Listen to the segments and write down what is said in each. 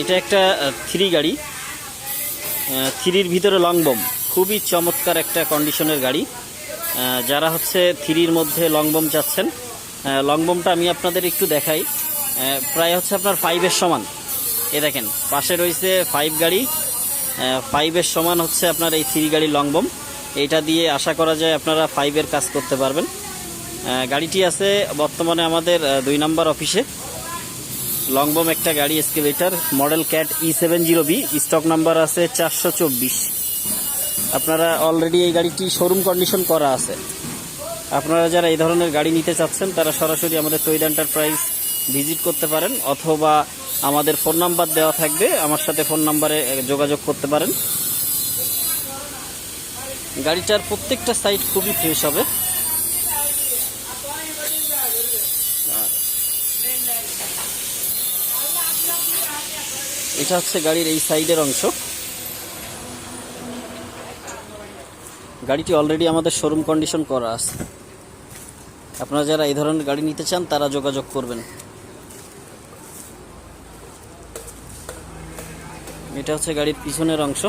এটা একটা থ্রি গাড়ি। থ্রির ভিতরে লং বম খুবই চমৎকার একটা কন্ডিশনের গাড়ি। যারা হচ্ছে থ্রির মধ্যে লং বম চাচ্ছেন লং বমটা আমি আপনাদের একটু দেখাই। প্রায় হচ্ছে আপনার ফাইভের সমান। এ দেখেন, পাশে রয়েছে ফাইভ গাড়ি। ফাইভের সমান হচ্ছে আপনার এই থ্রি গাড়ি লং বম এইটা দিয়ে আশা করা যায় আপনারা ফাইভের কাজ করতে পারবেন। গাড়িটি আছে বর্তমানে আমাদের দুই নম্বর অফিসে। লংবম একটা গাড়ি escalator model Cat E seven zero B stock number আছে চারশো চব্বিশ। আপনারা অলরেডি এই গাড়িটি শোরুম কন্ডিশন করা আছে। আপনারা যারা এই ধরনের গাড়ি নিতে চাচ্ছেন, তারা সরাসরি আমাদের টৈড এন্টারপ্রাইজ ভিজিট করতে পারেন, অথবা আমাদের ফোন নাম্বার দেওয়া থাকবে, আমার সাথে ফোন নাম্বারে যোগাযোগ করতে পারেন। গাড়িটার প্রত্যেকটা সাইড খুবই ফ্রেশ হবে। এটা হচ্ছে গাড়ির এই সাইডের অংশ। গাড়িটি অলরেডি আমাদের শোরুম কন্ডিশন করা আছে। আপনারা যারা এই ধরনের গাড়ি নিতে চান, তারা যোগাযোগ করবেন। এটা হচ্ছে গাড়ির পিছনের অংশ।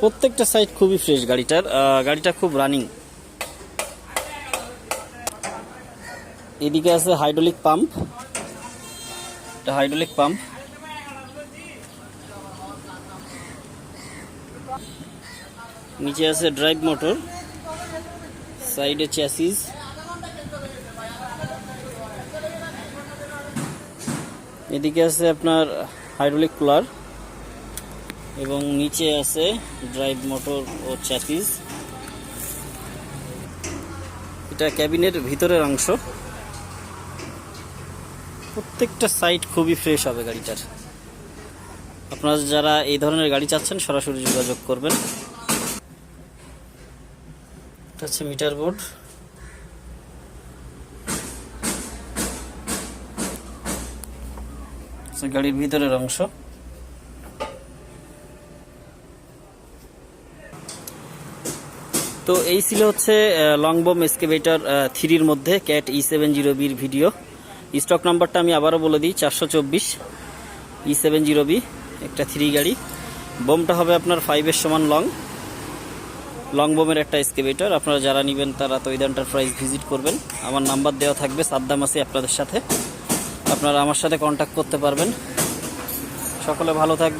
প্রত্যেকটা সাইড খুবই ফ্রেশ গাড়িটার। গাড়িটা খুব রানিং এদিকে আছে হাইড্রোলিক পাম্প এটা হাইড্রোলিক পাম্প নিচে আছে ড্রাইভ মোটর সাইডে চ্যাসিস এদিকে আছে আপনার হাইড্রোলিক কুলার এবং নিচে আছে ড্রাইভ মোটর ও চ্যাসিস এটা ক্যাবিনের ভিতরের অংশ। প্রত্যেকটা সাইড খুবই ফ্রেশ হবে গাড়িটার। আপনারা যারা এই ধরনের গাড়ি চাচ্ছেন, সরাসরি যোগাযোগ করবেন। এটা হচ্ছে মিটার বোর্ড গাড়ির ভিতরের অংশ। তো এই ছিল হচ্ছে লংবম এসকেভেটার থ্রির মধ্যে ক্যাট ই সেভেন জিরো বির ভিডিও স্টক নাম্বারটা আমি আবারও বলে দিই, চারশো চব্বিশ ই সেভেন জিরো বি একটা থ্রি গাড়ি। বোমটা হবে আপনার ফাইভের সমান লং লং বোমের একটা এসকেভেটার আপনারা যারা নেবেন তারা তৈদ এন্টারপ্রাইজ ভিজিট করবেন। আমার নাম্বার দেওয়া থাকবে, সাদ্দাম আসি আপনাদের সাথে। আপনারা আমার সাথে কন্ট্যাক্ট করতে পারবেন। সকলে ভালো থাকবে